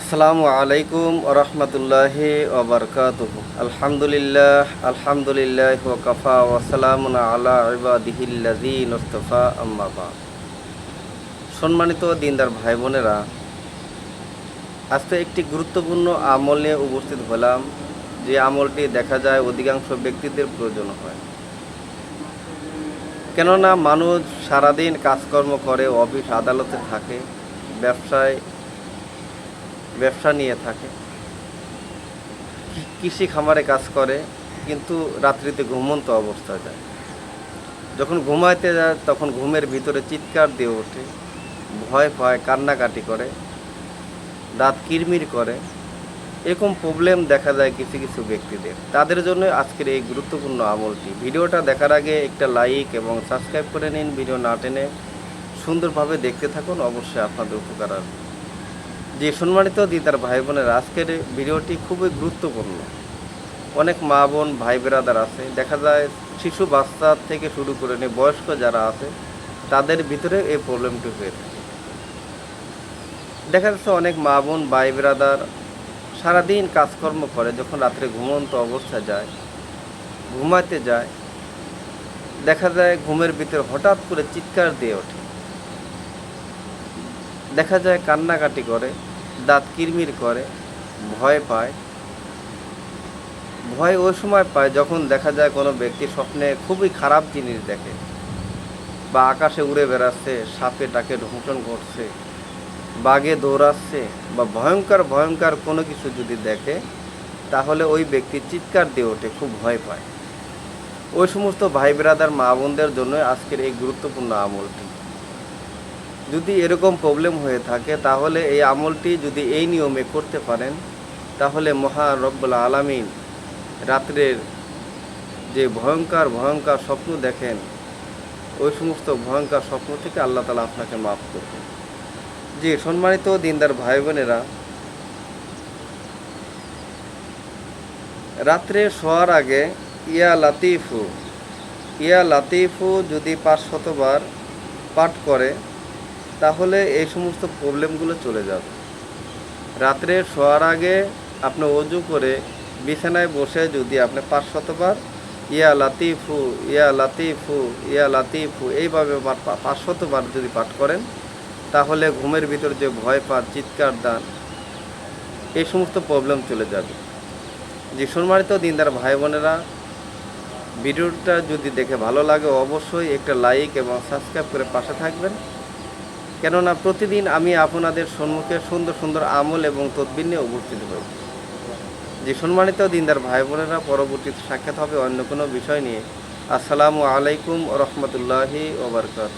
আসসালামু আলাইকুম রহমতুল্লাহি ওবরকাত আলহামদুলিল্লাহ আলহামদুলিল্লাহ ওকফা ওসালাম আলা আম্মাবা সম্মানিত দিনদার ভাই বোনেরা আজকে একটি গুরুত্বপূর্ণ আমল নিয়ে উপস্থিত হলাম, যে আমলটি দেখা যায় অধিকাংশ ব্যক্তিদের প্রয়োজন হয়। কেননা মানুষ সারাদিন কাজকর্ম করে, অফিস, আদালতে থাকে, ব্যবসায় ব্যবসা নিয়ে থাকে। কৃষি খামারে কাজ করে, কিন্তু রাত্রিতে ঘুমন্ত অবস্থা যায়। যখন ঘুমাইতে যায়, তখন ঘুমের ভিতরে চিৎকার দিয়ে ওঠে, ভয় ভয় কান্নাকাটি করে, দাঁত কিরমির করে। এরকম প্রবলেম দেখা যায় কিছু কিছু ব্যক্তিদের। তাদের জন্য আজকের এই গুরুত্বপূর্ণ আমলটি। ভিডিওটা দেখার আগে একটা লাইক এবং সাবস্ক্রাইব করে নিন। ভিডিও না টেনে সুন্দরভাবে দেখতে থাকুন। অবশ্যই আপনাদের উপকার আসবে। যে সম্মানিত দিদার ভাই বোনের আজকের ভিডিওটি খুবই গুরুত্বপূর্ণ। অনেক মা বোন, ভাই বেরাদার আছে। দেখা যায় শিশু, বাচ্চা থেকে শুরু করে নিয়ে বয়স্ক যারা আছে, তাদের ভিতরে এই প্রবলেমটি হয়ে থাকে। দেখা যাচ্ছে অনেক মা বোন, ভাই বেরাদার সারাদিন কাজকর্ম করে, যখন রাত্রে ঘুমন্ত অবস্থায় যায় ঘুমাতে যায়, দেখা যায় ঘুমের ভিতরে হঠাৎ করে চিৎকার দিয়ে ওঠে। দেখা যায় কান্নাকাটি করে। দাঁত কিরমির করে, ভয় পায়। ভয় ওই সময় পায় যখন দেখা যায় কোনো ব্যক্তি স্বপ্নে খুবই খারাপ জিনিস দেখে বা আকাশে উড়ে বেড়াচ্ছে, সাপে টাকে ঢুকন করছে, বাঘে দৌড়াচ্ছে বা ভয়ঙ্কর ভয়ঙ্কর কোনো কিছু যদি দেখে, তাহলে ওই ব্যক্তি চিৎকার দিয়ে ওঠে, খুব ভয় পায়। ওই সমস্ত ভাই ব্রাদার মা বোনদের জন্য আজকের এই গুরুত্বপূর্ণ আমলটি। যদি এরকম প্রবলেম হয়ে থাকে, তাহলে এই আমলটি যদি এই নিয়মে করতে পারেন, তাহলে মহা রব্বুল আলামিন রাত্রের যে ভয়ঙ্কর ভয়ঙ্কর স্বপ্ন দেখেন, ওই সমস্ত ভয়ঙ্কর স্বপ্ন থেকে আল্লাহ তালা আপনাকে মাফ করবেন। জি, সম্মানিত দিনদার ভাই বোনেরা রাত্রে শোয়ার আগে ইয়া লাতিফু ইয়া লাতিফু যদি পাঁচ শতবার পাঠ করে তাহলে এই সমস্ত প্রবলেমগুলো চলে যাবে। রাত্রে শোয়ার আগে আপনি অজু করে বিছানায় বসে যদি আপনি পাঁচ শতবার, ইয়া লাতিফু ইয়া লাতিফু ইয়া লাতিফু, এইভাবে পাঁচ শতবার যদি পাঠ করেন, তাহলে ঘুমের ভিতর যে ভয় পান, চিৎকার, দান, এই সমস্ত প্রবলেম চলে যাবে। যে সম্মানিত দিনদার ভাই বোনেরা, ভিডিওটা যদি দেখে ভালো লাগে, অবশ্যই একটা লাইক এবং সাবস্ক্রাইব করে পাশে থাকবেন। কেননা প্রতিদিন আমি আপনাদের সম্মুখে সুন্দর সুন্দর আমল এবং তদ্বির নিয়ে উপস্থিত হই। যে সম্মানিত দিনদার ভাই বোনেরা পরবর্তীতে সাক্ষাৎ হবে অন্য কোনো বিষয় নিয়ে। আসসালামু আলাইকুম রহমতুল্লাহি ওবরকাত